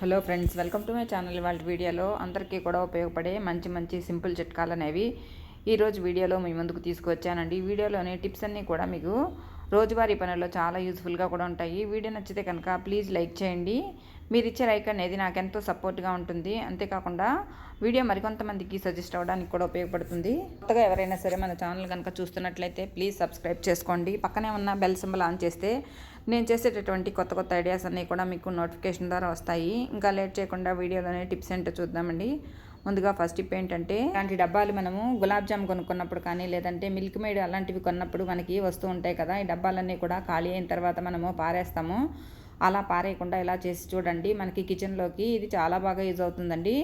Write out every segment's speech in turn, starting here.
Hello friends welcome to my channel వాళ్ళ వీడియోలో అందరికీ కూడా ఉపయోగపడే మంచి మంచి సింపుల్ చిట్కాలు అనేవి. ఈరోజు వీడియోలో మీ ముందుకు తీసుకువచ్చానండి. వీడియోలోని టిప్స్ అన్నీ కూడా మీకు రోజువారీ పనుల్లో చాలా యూస్ఫుల్గా కూడా ఉంటాయి. వీడియో నచ్చితే కనుక ప్లీజ్ లైక్ చేయండి. మీరు ఇచ్చే లైక్ అనేది నాకు ఎంతో సపోర్ట్గా ఉంటుంది. అంతేకాకుండా వీడియో మరికొంతమందికి సజెస్ట్ అవ్వడానికి కూడా ఉపయోగపడుతుంది. కొత్తగా ఎవరైనా సరే మన ఛానల్ కనుక చూస్తున్నట్లయితే ప్లీజ్ సబ్స్క్రైబ్ చేసుకోండి. పక్కనే ఉన్న బెల్ సింబల్ ఆన్ చేస్తే నేను చేసేటటువంటి కొత్త కొత్త ఐడియాస్ అన్నీ కూడా మీకు నోటిఫికేషన్ ద్వారా వస్తాయి. ఇంకా లేట్ చేయకుండా వీడియోలోనే టిప్స్ ఏంటో చూద్దామండి. ముందుగా ఫస్ట్ టిప్ ఏంటంటే ఇలాంటి డబ్బాలు మనము గులాబ్ జామ్ కొనుక్కున్నప్పుడు కానీ లేదంటే మిల్క్ మేడ్ అలాంటివి కొన్నప్పుడు మనకి వస్తూ ఉంటాయి కదా ఈ డబ్బాలన్నీ కూడా ఖాళీ అయిన తర్వాత మనము పారేస్తాము. అలా పారేయకుండా ఇలా చేసి చూడండి. మనకి కిచెన్లోకి ఇది చాలా బాగా యూజ్ అవుతుందండి.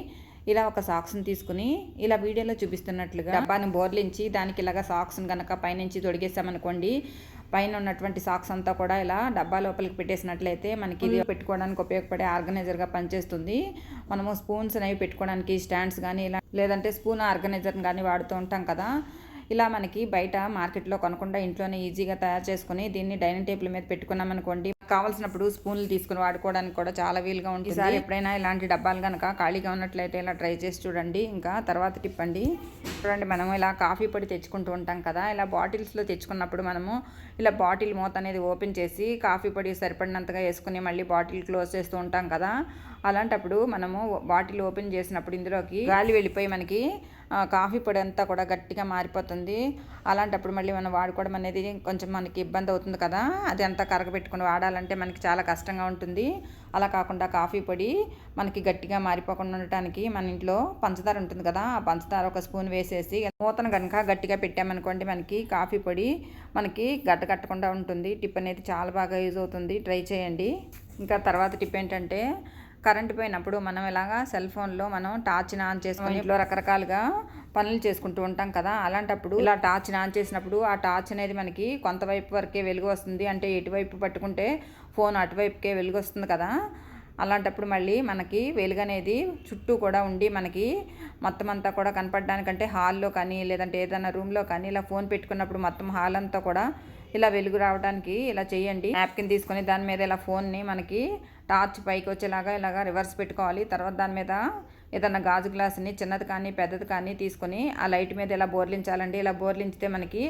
ఇలా ఒక సాక్స్ని తీసుకుని ఇలా వీడియోలో చూపిస్తున్నట్లుగా డబ్బాని బోర్లించి దానికి ఇలాగా సాక్స్ని కనుక పైనుంచి తొడిగేసామనుకోండి పైన ఉన్నటువంటి సాక్స్ అంతా కూడా ఇలా డబ్బా లోపలికి పెట్టేసినట్లయితే మనకి ఇది పెట్టుకోవడానికి ఉపయోగపడే ఆర్గనైజర్గా పనిచేస్తుంది. మనము స్పూన్స్ అనేవి పెట్టుకోవడానికి స్టాండ్స్ కానీ ఇలా లేదంటే స్పూన్ ఆర్గనైజర్ కానీ వాడుతూ ఉంటాం కదా. ఇలా మనకి బయట మార్కెట్లో కొనకుండా ఇంట్లోనే ఈజీగా తయారు చేసుకుని దీన్ని డైనింగ్ టేబుల్ మీద పెట్టుకున్నాం అనుకోండి కావాల్సినప్పుడు స్పూన్లు తీసుకుని వాడుకోవడానికి కూడా చాలా వీలుగా ఉంటుంది. ఈసారి ఎప్పుడైనా ఇలాంటి డబ్బాలు కనుక ఖాళీగా ఉన్నట్లయితే ఇలా ట్రై చేసి చూడండి. ఇంకా తర్వాత టిప్ అండి. చూడండి మనం ఇలా కాఫీ పొడి తెచ్చుకుంటూ ఉంటాం కదా ఇలా బాటిల్స్లో తెచ్చుకున్నప్పుడు మనము ఇలా బాటిల్ మూత అనేది ఓపెన్ చేసి కాఫీ పొడి సరిపడినంతగా వేసుకుని మళ్ళీ బాటిల్ క్లోజ్ చేస్తూ ఉంటాం కదా అలాంటప్పుడు మనము బాటిల్ ఓపెన్ చేసినప్పుడు ఇందులోకి గాలి వెళ్ళిపోయి మనకి కాఫీ పొడి అంతా కూడా గట్టిగా మారిపోతుంది. అలాంటప్పుడు మళ్ళీ మనం వాడుకోవడం అనేది కొంచెం మనకి ఇబ్బంది అవుతుంది కదా. అది అంతా కరగబెట్టుకుని వాడాలంటే మనకి చాలా కష్టంగా ఉంటుంది. అలా కాకుండా కాఫీ పొడి మనకి గట్టిగా మారిపోకుండా ఉండటానికి మన ఇంట్లో పంచదార ఉంటుంది కదా. ఆ పంచదార ఒక స్పూన్ వేసేసి మూతను కనుక గట్టిగా పెట్టామనుకోండి మనకి కాఫీ పొడి మనకి గడ్డ కట్టకుండా ఉంటుంది. టిప్ అనేది చాలా బాగా యూజ్ అవుతుంది. ట్రై చేయండి. ఇంకా తర్వాత టిప్ ఏంటంటే కరెంట్ పోయినప్పుడు మనం ఇలాగా సెల్ ఫోన్లో మనం టార్చ్ని ఆన్ చేసుకొని ఇంట్లో రకరకాలుగా పనులు చేసుకుంటూ ఉంటాం కదా అలాంటప్పుడు ఇలా టార్చ్ని ఆన్ చేసినప్పుడు ఆ టార్చ్ అనేది మనకి కొంతవైపు వరకే వెలుగు వస్తుంది. అంటే ఎటువైపు పట్టుకుంటే ఫోన్ అటువైపుకే వెలుగు వస్తుంది కదా. అలాంటప్పుడు మళ్ళీ మనకి వెలుగు అనేది చుట్టూ కూడా ఉండి మనకి మొత్తం అంతా కూడా కనపడడానికంటే హాల్లో కానీ లేదంటే ఏదైనా రూమ్లో కానీ ఇలా ఫోన్ పెట్టుకున్నప్పుడు మొత్తం హాల్ అంతా కూడా ఇలా వెలుగు రావడానికి ఇలా చేయండి. నాప్కిన్ తీసుకొని దాని మీద ఇలా ఫోన్ని మనకి టార్చ్ పైకి వచ్చేలాగా ఇలాగా రివర్స్ పెట్టుకోవాలి. తర్వాత దాని మీద ఏదన్నా గాజు గ్లాసుని చిన్నది కానీ పెద్దది కానీ తీసుకొని ఆ లైట్ మీద ఇలా బోర్లించాలండి. ఇలా బోర్లించితే మనకి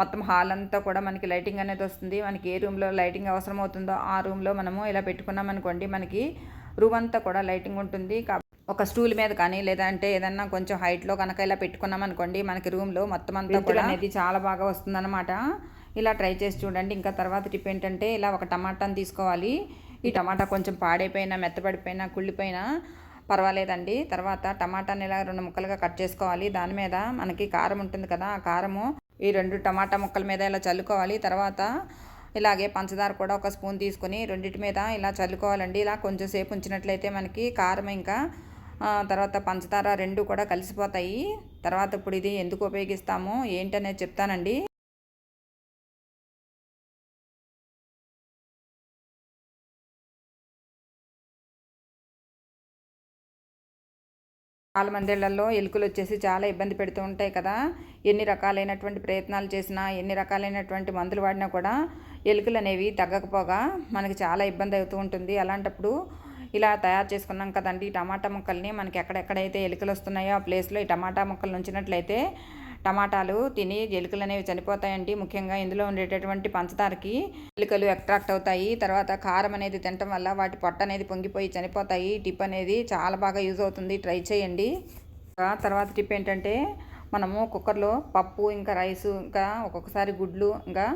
మొత్తం హాల్ అంతా కూడా మనకి లైటింగ్ అనేది వస్తుంది. మనకి ఏ రూమ్లో లైటింగ్ అవసరం అవుతుందో ఆ రూమ్లో మనము ఇలా పెట్టుకున్నాం అనుకోండి మనకి రూమ్ అంతా కూడా లైటింగ్ ఉంటుంది. ఒక స్టూల్ మీద కానీ లేదంటే ఏదన్నా కొంచెం హైట్లో కనుక ఇలా పెట్టుకున్నాం అనుకోండి మనకి రూమ్లో మొత్తం అంతా కూడా అనేది చాలా బాగా వస్తుందన్నమాట. ఇలా ట్రై చేసి చూడండి. ఇంకా తర్వాత టిప్ ఏంటంటే ఇలా ఒక టమాటాని తీసుకోవాలి. ఈ టమాటా కొంచెం పాడైపోయినా మెత్తపడిపోయినా కుళ్ళిపోయినా పర్వాలేదండి. తర్వాత టమాటాని ఇలా రెండు ముక్కలుగా కట్ చేసుకోవాలి. దాని మీద మనకి కారం ఉంటుంది కదా ఆ కారము ఈ రెండు టమాటా ముక్కల మీద ఇలా చల్లుకోవాలి. తర్వాత ఇలాగే పంచదార కూడా ఒక స్పూన్ తీసుకొని రెండింటి మీద ఇలా చల్లుకోవాలండి. ఇలా కొంచెం సేపు ఉంచినట్లయితే మనకి కారం ఇంకా తర్వాత పంచదార రెండు కూడా కలిసిపోతాయి. తర్వాత ఇప్పుడు ఇది ఎందుకు ఉపయోగిస్తామో ఏంటనేది చెప్తానండి. చాలా ఎలుకలు వచ్చేసి చాలా ఇబ్బంది పెడుతూ ఉంటాయి కదా. ఎన్ని రకాలైనటువంటి ప్రయత్నాలు చేసినా ఎన్ని రకాలైనటువంటి మందులు వాడినా కూడా ఎలుకలు అనేవి తగ్గకపోగా మనకి చాలా ఇబ్బంది అవుతూ ఉంటుంది. అలాంటప్పుడు ఇలా తయారు చేసుకున్నాం కదండి టమాటా ముక్కల్ని మనకి ఎక్కడెక్కడైతే ఎలుకలు వస్తున్నాయో ఆ ప్లేస్లో ఈ టమాటా ముక్కలు ఉంచినట్లయితే టమాటాలు తిని ఎలుకలు అనేవి చనిపోతాయండి. ముఖ్యంగా ఇందులో ఉండేటటువంటి పంచదారకి ఎలుకలు అట్రాక్ట్ అవుతాయి. తర్వాత కారం అనేది తినటం వల్ల వాటి పొట్ట అనేది పొంగిపోయి చనిపోతాయి. టిప్ అనేది చాలా బాగా యూజ్ అవుతుంది. ట్రై చేయండి. తర్వాత టిప్ ఏంటంటే మనము కుక్కర్లో పప్పు ఇంకా రైసు ఇంకా ఒక్కొక్కసారి గుడ్లు ఇంకా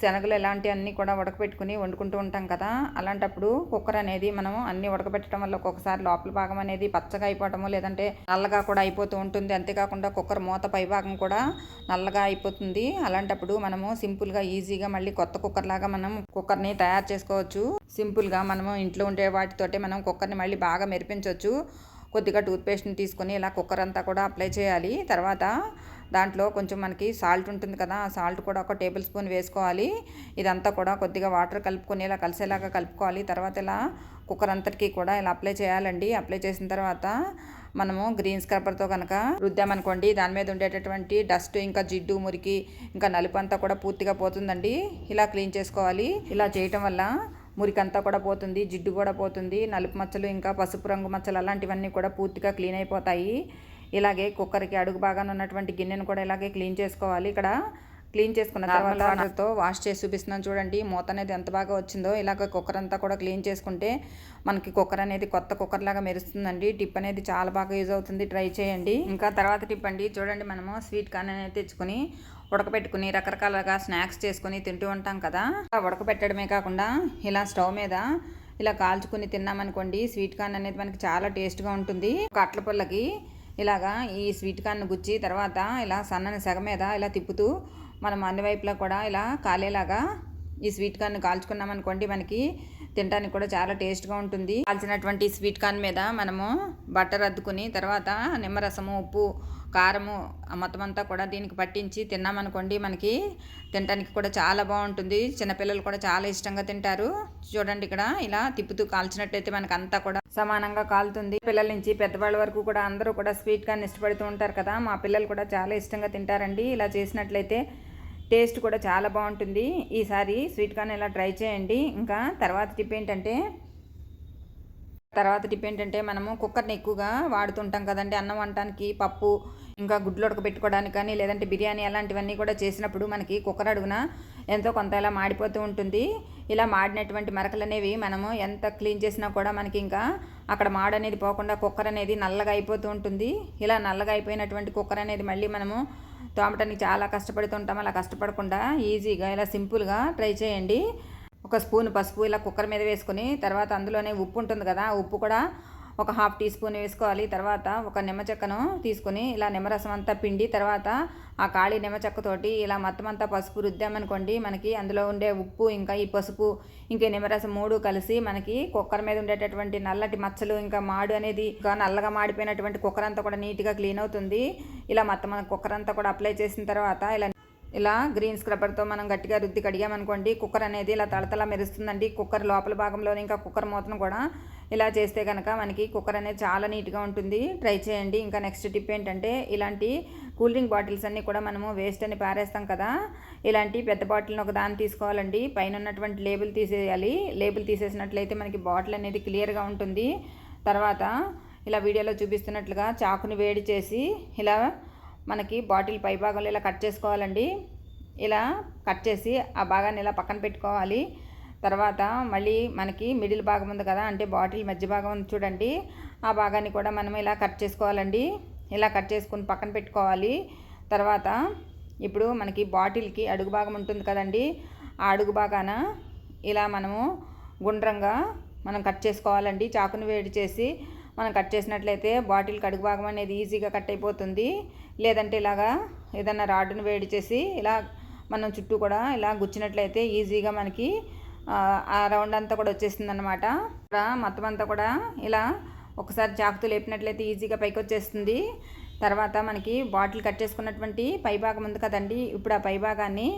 శనగలు ఇలాంటివన్నీ కూడా ఉడకబెట్టుకుని వండుకుంటూ ఉంటాం కదా అలాంటప్పుడు కుక్కర్ అనేది మనం అన్నీ ఉడకబెట్టడం వల్ల ఒక్కొక్కసారి లోపల భాగం అనేది పచ్చగా అయిపోవటము లేదంటే నల్లగా కూడా అయిపోతూ ఉంటుంది. అంతేకాకుండా కుక్కర్ మూత పై భాగం కూడా నల్లగా అయిపోతుంది. అలాంటప్పుడు మనము సింపుల్గా ఈజీగా మళ్ళీ కొత్త కుక్కర్ లాగా మనం కుక్కర్ని తయారు చేసుకోవచ్చు. సింపుల్గా మనము ఇంట్లో ఉండే వాటితోటే మనం కుక్కర్ని మళ్ళీ బాగా మెరిపించవచ్చు. కొద్దిగా టూత్పేస్ట్ని తీసుకొని ఇలా కుక్కర్ అంతా కూడా అప్లై చేయాలి. తర్వాత దాంట్లో కొంచెం మనకి సాల్ట్ ఉంటుంది కదా ఆ సాల్ట్ కూడా ఒక టేబుల్ స్పూన్ వేసుకోవాలి. ఇదంతా కూడా కొద్దిగా వాటర్ కలుపుకొని ఇలా కలిసేలాగా కలుపుకోవాలి. తర్వాత ఇలా కుక్కర్ అంతటికి కూడా ఇలా అప్లై చేయాలండి. అప్లై చేసిన తర్వాత మనము గ్రీన్ స్క్రబ్బర్తో కనుక రుద్దామనుకోండి. దాని మీద ఉండేటటువంటి డస్ట్ ఇంకా జిడ్డు మురికి ఇంకా నలుపు అంతా కూడా పూర్తిగా పోతుందండి. ఇలా క్లీన్ చేసుకోవాలి. ఇలా చేయటం వల్ల మురికంతా కూడా పోతుంది జిడ్డు కూడా పోతుంది నలుపు మచ్చలు ఇంకా పసుపు రంగు మచ్చలు అలాంటివన్నీ కూడా పూర్తిగా క్లీన్ అయిపోతాయి. ఇలాగే కుక్కర్కి అడుగు భాగాన ఉన్నటువంటి గిన్నెను కూడా ఇలాగే క్లీన్ చేసుకోవాలి. ఇక్కడ క్లీన్ చేసుకున్న తర్వాత వాటర్తో వాష్ చేసి చూపిస్తున్నాను చూడండి. మూత అనేది ఎంత బాగా వచ్చిందో ఇలాగ కుక్కర్ అంతా కూడా క్లీన్ చేసుకుంటే మనకి కుక్కర్ అనేది కొత్త కుక్కర్ లాగా మెరుస్తుందండి. టిప్ అనేది చాలా బాగా యూజ్ అవుతుంది. ట్రై చేయండి. ఇంకా తర్వాత టిప్ అండి. చూడండి మనము స్వీట్ కార్న్ అనేది తెచ్చుకొని ఉడకబెట్టుకుని రకరకాలుగా స్నాక్స్ చేసుకుని తింటూ ఉంటాం కదా. ఉడకబెట్టడమే కాకుండా ఇలా స్టవ్ మీద ఇలా కాల్చుకుని తిన్నామనుకోండి స్వీట్ కార్న్ అనేది మనకి చాలా టేస్ట్గా ఉంటుంది. ఒక అట్ల పుల్లకి ఇలాగా ఈ స్వీట్ కార్న్ గుచ్చి తర్వాత ఇలా సన్నని సెగ మీద ఇలా తిప్పుతూ మనం అన్ని వైపులా కూడా ఇలా కాలేలాగా ఈ స్వీట్ కార్న్ కాల్చుకున్నాం అనుకోండి మనకి తినడానికి కూడా చాలా టేస్ట్గా ఉంటుంది. కాల్చినటువంటి స్వీట్ కార్న్ మీద మనము బట్టర్ అద్దుకుని తర్వాత నిమ్మరసము ఉప్పు కారము మొత్తం అంతా కూడా దీనికి పట్టించి తిన్నామనుకోండి మనకి తినడానికి కూడా చాలా బాగుంటుంది. చిన్నపిల్లలు కూడా చాలా ఇష్టంగా తింటారు. చూడండి ఇక్కడ ఇలా తిప్పుతూ కాల్చినట్టయితే మనకి అంతా కూడా సమానంగా కాలుతుంది. పిల్లల నుంచి పెద్దవాళ్ళ వరకు కూడా అందరూ కూడా స్వీట్ ఇష్టపడుతూ ఉంటారు కదా. మా పిల్లలు కూడా చాలా ఇష్టంగా తింటారండి. ఇలా చేసినట్లయితే టేస్ట్ కూడా చాలా బాగుంటుంది. ఈసారి స్వీట్ కార్న్ ఇలా ట్రై చేయండి. ఇంకా తర్వాత టిప్ ఏంటంటే తర్వాత టిప్ ఏంటంటే మనము కుక్కర్ని ఎక్కువగా వాడుతుంటాం కదండి. అన్నం వండటానికి పప్పు ఇంకా గుడ్లు ఉడకబెట్టుకోవడానికి కానీ లేదంటే బిర్యానీ అలాంటివన్నీ కూడా చేసినప్పుడు మనకి కుక్కర్ అడుగున ఎంతో కొంత ఇలా మాడిపోతూ ఉంటుంది. ఇలా మాడినటువంటి మరకలు అనేవి మనము ఎంత క్లీన్ చేసినా కూడా మనకి ఇంకా అక్కడ మాడ అనేది పోకుండా కుక్కర్ అనేది నల్లగా అయిపోతూ ఉంటుంది. ఇలా నల్లగా అయిపోయినటువంటి కుక్కర్ అనేది మళ్ళీ మనము తోమటానికి చాలా కష్టపడుతుంటాం. అలా కష్టపడకుండా ఈజీగా ఇలా సింపుల్గా ట్రై చేయండి. ఒక స్పూన్ పసుపు ఇలా కుక్కర్ మీద వేసుకొని తర్వాత అందులోనే ఉప్పు ఉంటుంది కదా ఉప్పు కూడా ఒక హాఫ్ టీ స్పూన్ వేసుకోవాలి. తర్వాత ఒక నిమ్మ చెక్కను తీసుకొని ఇలా నిమ్మరసం అంతా పిండి తర్వాత ఆ ఖాళీ నిమ్మ చెక్కతోటి ఇలా మొత్తం అంతా పసుపు రుద్దామనుకోండి మనకి అందులో ఉండే ఉప్పు ఇంకా ఈ పసుపు ఇంకా నిమ్మరసం మూడు కలిసి మనకి కుక్కర్ మీద ఉండేటటువంటి నల్లటి మచ్చలు ఇంకా మాడు అనేది ఇంకా నల్లగా మాడిపోయినటువంటి కుక్కర్ అంతా కూడా నీట్గా క్లీన్ అవుతుంది. ఇలా మొత్తం కుక్కర్ అంతా కూడా అప్లై చేసిన తర్వాత ఇలా ఇలా గ్రీన్ స్క్రబ్బర్తో మనం గట్టిగా రుద్ది కడిగామనుకోండి కుక్కర్ అనేది ఇలా తలతల మెరుస్తుందండి. కుక్కర్ లోపల భాగంలోనే ఇంకా కుక్కర్ మూతను కూడా ఇలా చేస్తే కనుక మనకి కుక్కర్ అనేది చాలా నీట్గా ఉంటుంది. ట్రై చేయండి. ఇంకా నెక్స్ట్ టిప్ ఏంటంటే ఇలాంటి కూల్ డ్రింక్ బాటిల్స్ అన్నీ కూడా మనము వేస్ట్ అని పారేస్తాం కదా. ఇలాంటి పెద్ద బాటిల్ని ఒక దాన్ని తీసుకోవాలండి. పైన ఉన్నటువంటి లేబుల్ తీసేయాలి. లేబుల్ తీసేసినట్లయితే మనకి బాటిల్ అనేది క్లియర్గా ఉంటుంది. తర్వాత ఇలా వీడియోలో చూపిస్తున్నట్లుగా చాకుని వేడి చేసి ఇలా మనకి బాటిల్ పై భాగంలో ఇలా కట్ చేసుకోవాలండి. ఇలా కట్ చేసి ఆ భాగాన్ని ఇలా పక్కన పెట్టుకోవాలి. తర్వాత మళ్ళీ మనకి మిడిల్ భాగం ఉంది కదా అంటే బాటిల్ మధ్య భాగం ఉంది చూడండి. ఆ భాగాన్ని కూడా మనం ఇలా కట్ చేసుకోవాలండి. ఇలా కట్ చేసుకుని పక్కన పెట్టుకోవాలి. తర్వాత ఇప్పుడు మనకి బాటిల్కి అడుగు భాగం ఉంటుంది కదండి. ఆ అడుగు భాగాన ఇలా మనము గుండ్రంగా మనం కట్ చేసుకోవాలండి. చాకుని వేడి చేసి మనం కట్ చేసినట్లయితే బాటిల్ కడుగు భాగం అనేది ఈజీగా కట్ అయిపోతుంది. లేదంటే ఇలాగా ఏదన్నా రాడ్డును వేడి చేసి ఇలా మనం చుట్టూ కూడా ఇలా గుచ్చినట్లయితే ఈజీగా మనకి ఆ రౌండ్ అంతా కూడా వచ్చేసింది అనమాట మొత్తం అంతా కూడా ఇలా ఒకసారి చాకుతో లేపినట్లయితే ఈజీగా పైకి వచ్చేస్తుంది. తర్వాత మనకి బాటిల్ కట్ చేసుకున్నటువంటి పైభాగం ఉంది కదండి. ఇప్పుడు ఆ పైభాగాన్ని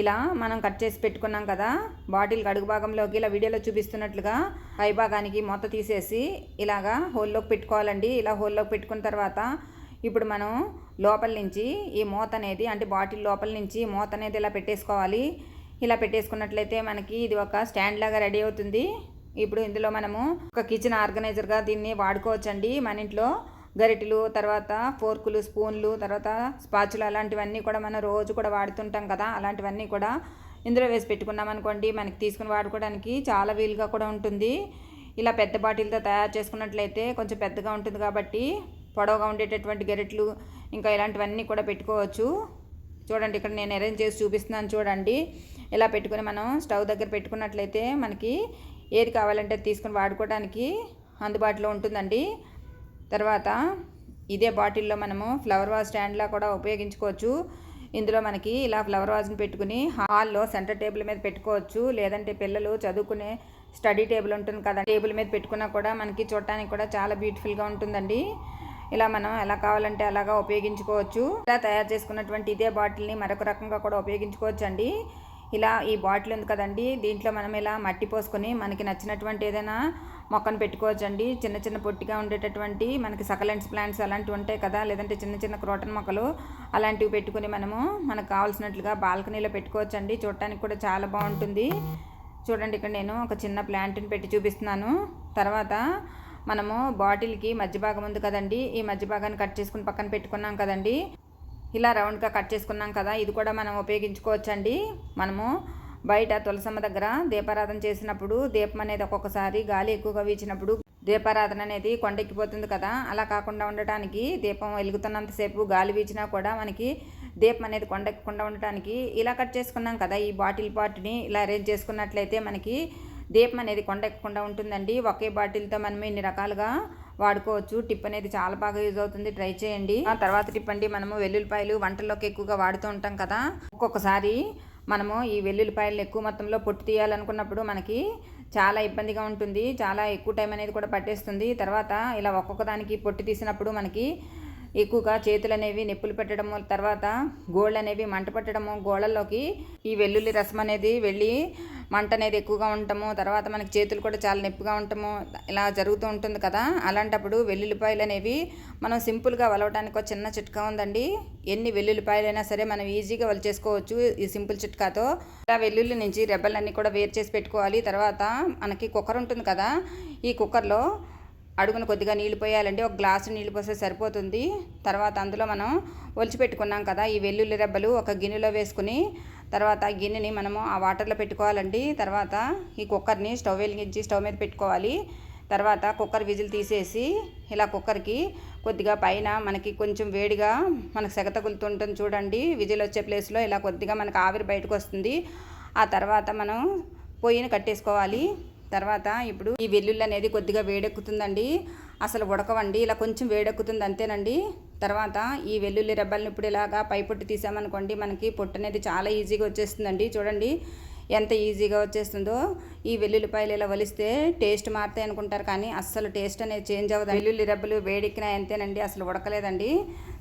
ఇలా మనం కట్ చేసి పెట్టుకున్నాం కదా బాటిల్ అడుగు భాగంలోకి ఇలా వీడియోలో చూపిస్తున్నట్లుగా పై భాగానికి మూత తీసేసి ఇలాగా హోల్లోకి పెట్టుకోవాలండి. ఇలా హోల్లోకి పెట్టుకున్న తర్వాత ఇప్పుడు మనం లోపల నుంచి ఈ మూత అనేది అంటే బాటిల్ లోపల నుంచి మూత అనేది ఇలా పెట్టేసుకోవాలి. ఇలా పెట్టేసుకున్నట్లయితే మనకి ఇది ఒక స్టాండ్ లాగా రెడీ అవుతుంది. ఇప్పుడు ఇందులో మనము ఒక కిచెన్ ఆర్గనైజర్గా దీన్ని వాడుకోవచ్చండి. మన ఇంట్లో గరిటెలు తర్వాత ఫోర్కులు స్పూన్లు తర్వాత స్పాచులు అలాంటివన్నీ కూడా మనం రోజు కూడా వాడుతుంటాం కదా అలాంటివన్నీ కూడా ఇందులో వేసి పెట్టుకున్నాం అనుకోండి మనకి తీసుకుని వాడుకోవడానికి చాలా వీలుగా కూడా ఉంటుంది. ఇలా పెద్ద బాటిల్తో తయారు చేసుకున్నట్లయితే కొంచెం పెద్దగా ఉంటుంది కాబట్టి పొడవుగా ఉండేటటువంటి గరిటెలు ఇంకా ఇలాంటివన్నీ కూడా పెట్టుకోవచ్చు. చూడండి ఇక్కడ నేను అరేంజ్ చేసి చూపిస్తున్నాను చూడండి. ఇలా పెట్టుకుని మనం స్టవ్ దగ్గర పెట్టుకున్నట్లయితే మనకి ఏది కావాలంటే తీసుకుని వాడుకోవడానికి అందుబాటులో ఉంటుందండి. తర్వాత ఇదే బాటిల్లో మనము ఫ్లవర్ వాజ్ స్టాండ్లా కూడా ఉపయోగించుకోవచ్చు. ఇందులో మనకి ఇలా ఫ్లవర్ వాజ్ని పెట్టుకుని హాల్లో సెంటర్ టేబుల్ మీద పెట్టుకోవచ్చు. లేదంటే పిల్లలు చదువుకునే స్టడీ టేబుల్ ఉంటుంది కదా టేబుల్ మీద పెట్టుకున్నా కూడా మనకి చూడటానికి కూడా చాలా బ్యూటిఫుల్గా ఉంటుందండి. ఇలా మనం ఎలా కావాలంటే అలాగా ఉపయోగించుకోవచ్చు. ఇలా తయారు చేసుకున్నటువంటి ఇదే బాటిల్ని మరొక రకంగా కూడా ఉపయోగించుకోవచ్చు అండి ఇలా ఈ బాటిల్ ఉంది కదండి దీంట్లో మనం ఇలా మట్టి పోసుకొని మనకి నచ్చినటువంటి ఏదైనా మొక్కను పెట్టుకోవచ్చండి. చిన్న చిన్న పొట్టిగా ఉండేటటువంటి మనకి సకలెంట్స్ ప్లాంట్స్ అలాంటివి ఉంటాయి కదా. లేదంటే చిన్న చిన్న క్రోటన్ మొక్కలు అలాంటివి పెట్టుకుని మనము మనకు కావాల్సినట్లుగా బాల్కనీలో పెట్టుకోవచ్చండి. చూడటానికి కూడా చాలా బాగుంటుంది. చూడండి ఇక్కడ నేను ఒక చిన్న ప్లాంట్ని పెట్టి చూపిస్తున్నాను. తర్వాత మనము బాటిల్కి మధ్య భాగం ఉంది కదండి. ఈ మధ్య భాగాన్ని కట్ చేసుకుని పక్కన పెట్టుకున్నాం కదండి. ఇలా రౌండ్గా కట్ చేసుకున్నాం కదా. ఇది కూడా మనం ఉపయోగించుకోవచ్చండి. మనము బయట తులసమ్మ దగ్గర దీపారాధన చేసినప్పుడు దీపం అనేది ఒక్కొక్కసారి గాలి ఎక్కువగా వీచినప్పుడు దీపారాధన అనేది కొండెక్కిపోతుంది కదా. అలా కాకుండా ఉండటానికి దీపం వెలుగుతున్నంతసేపు గాలి వీచినా కూడా మనకి దీపం అనేది కొండెక్కకుండా ఉండటానికి ఇలా కట్ చేసుకున్నాం కదా. ఈ బాటిల్ పాట్ని ఇలా అరేంజ్ చేసుకున్నట్లయితే మనకి దీపం అనేది కొండెక్కకుండా ఉంటుందండి. ఒకే బాటిల్తో మనం ఇన్ని రకాలుగా వాడుకోవచ్చు. టిప్ అనేది చాలా బాగా యూజ్ అవుతుంది. ట్రై చేయండి. ఆ తర్వాత టిప్ అండి. మనము వెల్లుల్లిపాయలు వంటల్లోకి ఎక్కువగా వాడుతూ ఉంటాం కదా. ఒక్కొక్కసారి మనము ఈ వెల్లుల్లిపాయలు ఎక్కువ మొత్తంలో పొట్టు తీయాలనుకున్నప్పుడు మనకి చాలా ఇబ్బందిగా ఉంటుంది. చాలా ఎక్కువ టైం అనేది కూడా పట్టేస్తుంది. తర్వాత ఇలా ఒక్కొక్క దానికి పొట్టు తీసినప్పుడు మనకి ఎక్కువగా చేతులు అనేవి నొప్పులు పెట్టడము తర్వాత గోళ్ళు అనేవి మంట పెట్టడము గోళ్ళల్లోకి ఈ వెల్లుల్లి రసం అనేది వెళ్ళి మంట అనేది ఎక్కువగా ఉండటము తర్వాత మనకి చేతులు కూడా చాలా నొప్పిగా ఉండటము ఇలా జరుగుతూ ఉంటుంది కదా. అలాంటప్పుడు వెల్లుల్లిపాయలు అనేవి మనం సింపుల్గా వలవడానికి ఒక చిన్న చిట్కా ఉందండి. ఎన్ని వెల్లుల్లిపాయలైనా సరే మనం ఈజీగా వలిచేసుకోవచ్చు ఈ సింపుల్ చిట్కాతో. ఇలా వెల్లుల్లి నుంచి రెబ్బలన్నీ కూడా వేరు చేసి పెట్టుకోవాలి. తర్వాత మనకి కుక్కర్ ఉంటుంది కదా ఈ కుక్కర్లో అడుగున కొద్దిగా నీళ్ళు పోయాలంటే ఒక గ్లాసు నీళ్ళు పోస్తే సరిపోతుంది. తర్వాత అందులో మనం ఒలిచిపెట్టుకున్నాం కదా ఈ వెల్లుల్లి రెబ్బలు ఒక గిన్నెలో వేసుకుని తర్వాత గిన్నెని మనము ఆ వాటర్లో పెట్టుకోవాలండి. తర్వాత ఈ కుక్కర్ని స్టవ్ వెలిగించి స్టవ్ మీద పెట్టుకోవాలి. తర్వాత కుక్కర్ విజిల్ తీసేసి ఇలా కుక్కర్కి కొద్దిగా పైన మనకి కొంచెం వేడిగా మనకు సెగ తగులుతుంటుంది చూడండి. విజిల్ వచ్చే ప్లేస్లో ఇలా కొద్దిగా మనకు ఆవిరి బయటకు వస్తుంది. ఆ తర్వాత మనం పొయ్యిని కట్టేసుకోవాలి. తర్వాత ఇప్పుడు ఈ వెల్లుల్లి అనేది కొద్దిగా వేడెక్కుతుందండి. అసలు ఉడకవండి ఇలా కొంచెం వేడెక్కుతుంది అంతేనండి. తర్వాత ఈ వెల్లుల్లి రెబ్బల్ని ఇప్పుడు ఇలాగా పై పొట్టు తీసామనుకోండి మనకి పొట్టు అనేది చాలా ఈజీగా వచ్చేస్తుందండి. చూడండి ఎంత ఈజీగా వచ్చేస్తుందో. ఈ వెల్లుల్లిపాయలు ఇలా వలిస్తే టేస్ట్ మారుతాయి అనుకుంటారు కానీ అస్సలు టేస్ట్ అనేది చేంజ్ అవ్వదు. వెల్లుల్లి రెబ్బలు వేడెక్కినాయి అంతేనండి అసలు ఉడకలేదండి.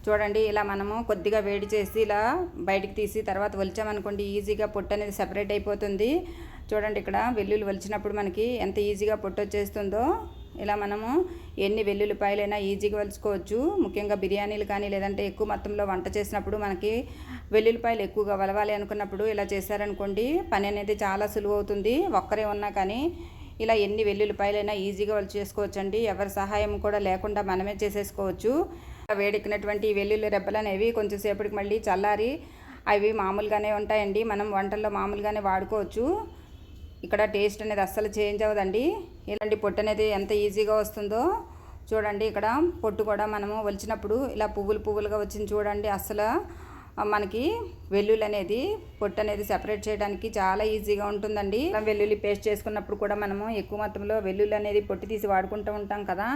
చూడండి ఇలా మనము కొద్దిగా వేడి చేసి ఇలా బయటికి తీసి తర్వాత వలిచామనుకోండి ఈజీగా పొట్టు అనేది సెపరేట్ అయిపోతుంది. చూడండి ఇక్కడ వెల్లుల్లి వలిచినప్పుడు మనకి ఎంత ఈజీగా పొట్టు వచ్చేస్తుందో. ఇలా మనము ఎన్ని వెల్లుల్లిపాయలైనా ఈజీగా వలుచుకోవచ్చు. ముఖ్యంగా బిర్యానీలు కానీ లేదంటే ఎక్కువ మొత్తంలో వంట చేసినప్పుడు మనకి వెల్లుల్లిపాయలు ఎక్కువగా వలవాలి అనుకున్నప్పుడు ఇలా చేశారనుకోండి పని అనేది చాలా సులువు అవుతుంది. ఒక్కరే ఉన్నా కానీ ఇలా ఎన్ని వెల్లుల్లిపాయలైనా ఈజీగా వాళ్ళు చేసుకోవచ్చు అండి ఎవరి సహాయం కూడా లేకుండా మనమే చేసేసుకోవచ్చు. వేడెక్కినటువంటి వెల్లుల్లి రెబ్బలు అనేవి కొంచెం సేపటికి మళ్ళీ చల్లారి అవి మామూలుగానే ఉంటాయండి. మనం వంటల్లో మామూలుగానే వాడుకోవచ్చు. ఇక్కడ టేస్ట్ అనేది అస్సలు చేంజ్ అవ్వదండి. ఇలాంటి పొట్టు అనేది ఎంత ఈజీగా వస్తుందో చూడండి ఇక్కడ. పొట్టు కూడా మనము వలిచినప్పుడు ఇలా పువ్వులు పువ్వులుగా వచ్చింది చూడండి. అస్సలు మనకి వెల్లుల్లి అనేది పొట్టు అనేది సెపరేట్ చేయడానికి చాలా ఈజీగా ఉంటుందండి. వెల్లుల్లి పేస్ట్ చేసుకున్నప్పుడు కూడా మనము ఎక్కువ మొత్తంలో వెల్లుల్లి అనేది పొట్టి తీసి వాడుకుంటూ ఉంటాం కదా.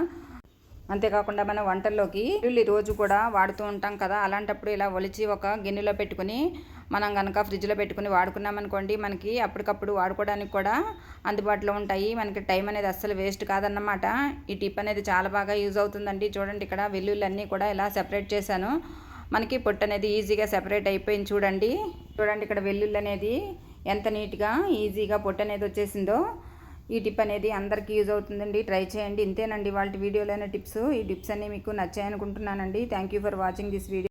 అంతేకాకుండా మనం వంటల్లోకి వెల్లుల్లి రోజు కూడా వాడుతూ ఉంటాం కదా. అలాంటప్పుడు ఇలా ఒలిచి ఒక గిన్నెలో పెట్టుకుని మనం కనుక ఫ్రిడ్జ్లో పెట్టుకుని వాడుకున్నామనుకోండి మనకి అప్పటికప్పుడు వాడుకోవడానికి కూడా అందుబాటులో ఉంటాయి. మనకి టైం అనేది అస్సలు వేస్ట్ కాదన్నమాట. ఈ టిప్ అనేది చాలా బాగా యూజ్ అవుతుందండి. చూడండి ఇక్కడ వెల్లుల్లన్నీ కూడా ఇలా సెపరేట్ చేశాను. మనకి పొట్టు అనేది ఈజీగా సెపరేట్ అయిపోయింది చూడండి. చూడండి ఇక్కడ వెల్లుల్లి అనేది ఎంత నీట్గా ఈజీగా పొట్టు అనేది వచ్చేసిందో. ఈ టిప్ అనేది అందరికీ యూజ్ అవుతుందండి. ట్రై చేయండి. ఇంతేనండి వాళ్ళ వీడియోలోనే టిప్స్. ఈ టిప్స్ అన్నీ మీకు నచ్చాయనుకుంటున్నానండి. Thank you for watching this video.